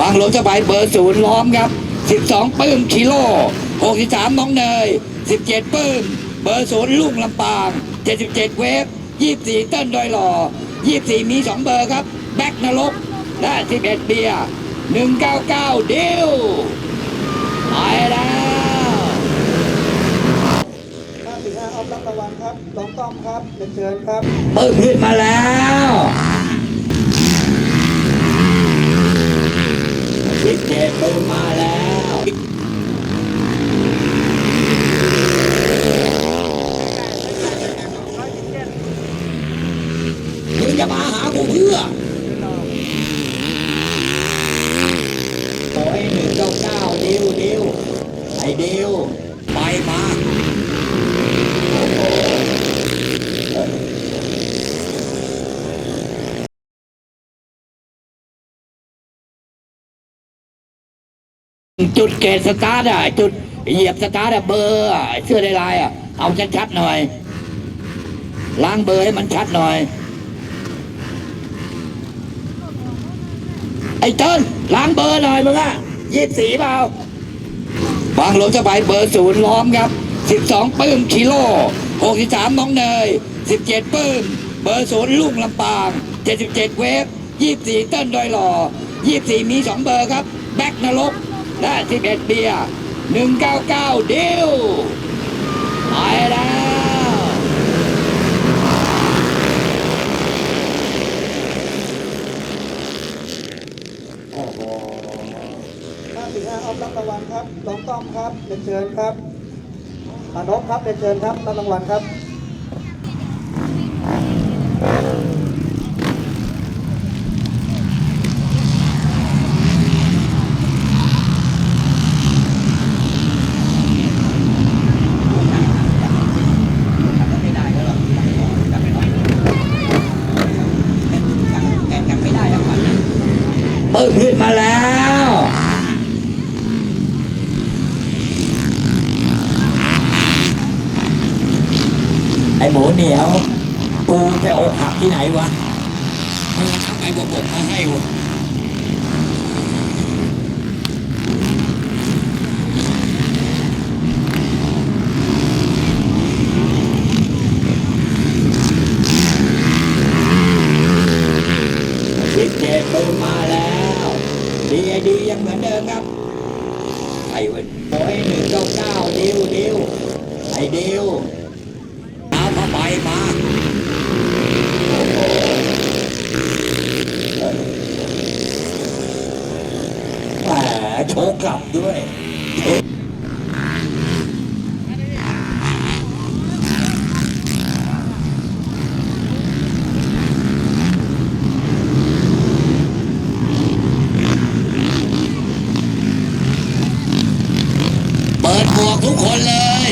บางรถสบายเบอร์ศูนย์ล้อมครับ 12 ปื้มคิโล63น้องเนย 17 ปื้ม เบอร์ศูนย์ลุงลำปาง 77 เวฟ 24 เต้นดอยหล่อ 24 มี 2 เบอร์ครับ แบ็กนรกและ 11 เบียร์ 199เดียวไปแล้วห้าสี่ห้าออฟรับรางวัลครับสองต้อมครับเรียนเชิญครับปึ้งขึ้นมาแล้วสิบเจ็ดปึ้งมาแล้วมึงจะมาหากูเพื่อโอ้ยหนึ่งเก้าเก้าดิวดิวไอ้ ดิวไปมาจุดเกตสตาร์ทอะ จุดเหยียบสตาร์ทอะเบอร์อะเสื้อลายลายอะ เอาชัดๆหน่อย ล้างเบอร์ให้มันชัดหน่อย ไอ้เติ้ลล้างเบอร์หน่อยมึงอะยี่สีเปล่า บางหลงสบายเบอร์ศูนย์ล้อมครับ 12 ปื้มคิโล63น้องเนย 17 ปื้ม เบอร์ศูนย์ลุงลำปาง 77 เวฟ 24 เต้นดอยหล่อ 24 มี 2 เบอร์ครับ แบ็กนรกและ11 เบียร์199เดียวไปแล้ว โอ้โหห้าสี่ห้าออฟ รางวัลครับสองต้อมครับเรียนเชิญครับนกครับเรียนเชิญครับรับรางวัลครับ ปึ้งขึ้นมาแล้ว ไอหมูเหนียวกูจะอกหักที่ไหนวะมึงทำไอ้บวกๆมาให้วะสิบเจ็ดปึ้งมาแล้ว ดีไอดียังเหมือนเดิมครับ ไอ้เว้ยโอ้ยหนึ่งเก้าเก้าดิวดิวไอ้ดิวเอาผ้าใบมาโอ้โหแหม โชกกลับด้วยเปิดหมวกทุกคนเลย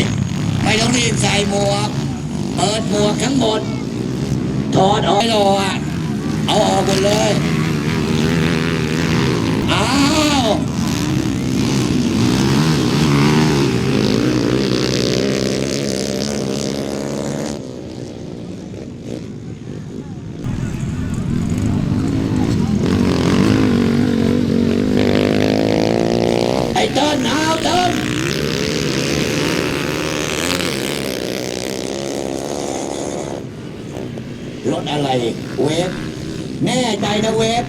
ไม่ต้องรีบใส่หมวก เปิดหมวกทั้งหมด ถอดออกไม่รออะ เอาออกหมดเลย อ้าว ไอ้เติ้ลเอาเติ้ลร ถอะไรเวฟแน่ใจนะเวฟ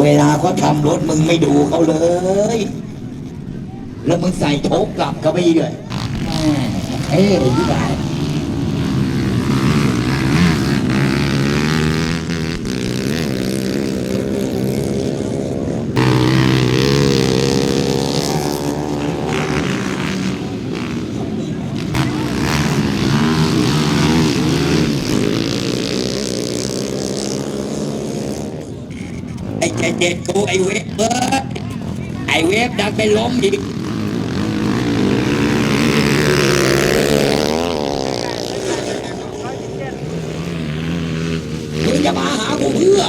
เวลาเขาทำรถมึงไม่ดูเขาเลย แล้วมึงใส่โชกกลับเขาไปอีเลยเอ้ยที่ไหน เจ็ดเจ็ดกูไอเวฟเบิร์ดไอเวฟดันไปล้มอีกมึงจะมาหากูเพื่อ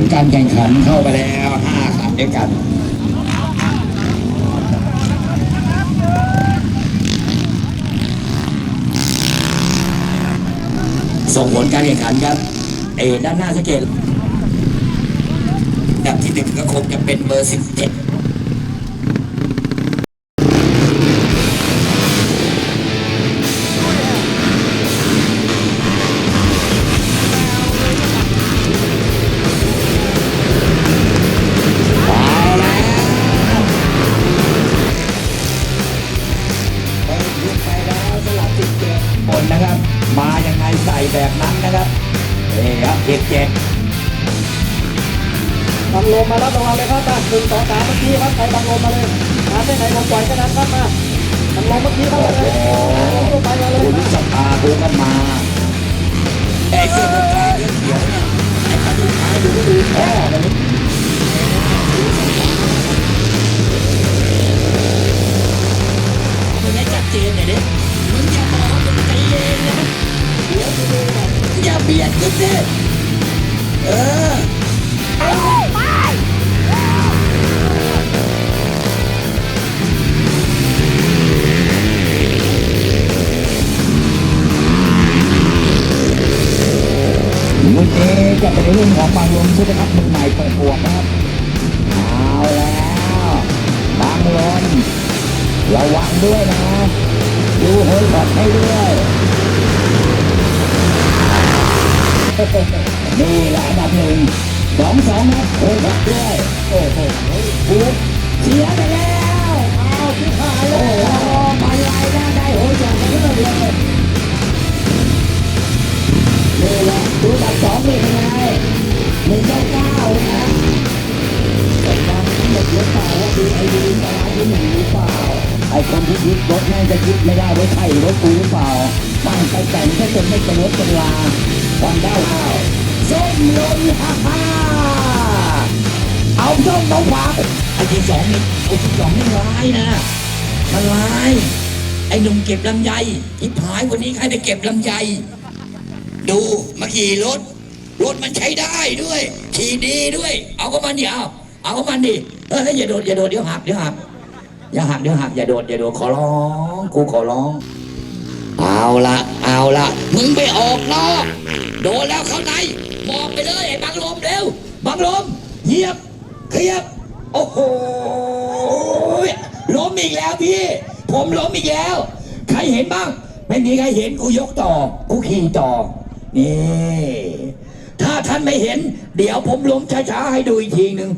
ลการแข่งขันเข้าไปแล้วห้าคันด้วยกันส่งผลการแข่งขันครับเอด้านหน้าสเกตอันดับที่หนึ่งก็คงจะเป็นเบอร์สิบเจ็ด บังลมมารับรางวัลเลยครับมาหนึ่งสองสามเมื่อกี้ครับใครบังลมมาเลยน้ำได้ไหนลมปล่อยแค่นั้นครับมาบังลมเมื่อกี้ครับมาเลยไปเลยคุณนะสภาดูกันมาไอ้เสื้อคนกลางเขียว นี้จะเป็นเรื่องของบางลมใช่ไหมครับมือใหม่เปิดบวกนะครับเอาแล้วบางลมระวังด้วยนะดูเฮ้ยบอดให้ด้วยนี่แหละอันดับหนึ่งสองสองครับเฮ้ยบอดด้วยโอ้โหปุ๊บเสียไปแล้วเอาที่หายโอ้โหมาไลายหน้ได้โหยจากกันเรื่อยเลยนี่แหละดูดับสองนี่เป็นไง หนึ่งเก้าเก้านะแต่ความทั้งหมดหรือเปล่าว่าดูไอ้ดูตาที่หนึ่งหรือเปล่า ไอ้คนที่ยึดรถแม่งจะยึดไม่ได้ว่าใช่รถกูหรือเปล่าตั้งใจแต่งก็จนไม่เป็นรถเป็นลาวันเด้าข้าวส้มลนฮ่าฮ่าเอาส้มมาฝาไอ้ที่สองนี่ไอ้ที่สองนี่ร้ายนะมันร้ายไอ้หนุ่มเก็บลำไยที่ผายวันนี้ใครไปเก็บลำไยดูมาขี่รถ รถมันใช้ได้ด้วย ขี่ดีด้วย เอาก็มันดิเอาเอาก็มันดิเอออย่าโดดอย่าโดดเดี๋ยวหักเดี๋ยวหักอย่าหักเดี๋ยวหักอย่าโดดอย่าโดดขอร้องกูขอร้อง เอาละเอาละมึงไปออกนอกโดนแล้วเข้าในมองไปเลยไอ้บังลมเร็วบังลมเหยียบเคลียบโอ้โหล้มอีกแล้วพี่ ผมล้มอีกแล้ว ใครเห็นบ้าง ไม่มีใครเห็นกูยกต่อกูขี่ต่อนี่ ถ้าท่านไม่เห็น เดี๋ยวผมล้มช้าๆให้ดูอีกทีหนึ่ง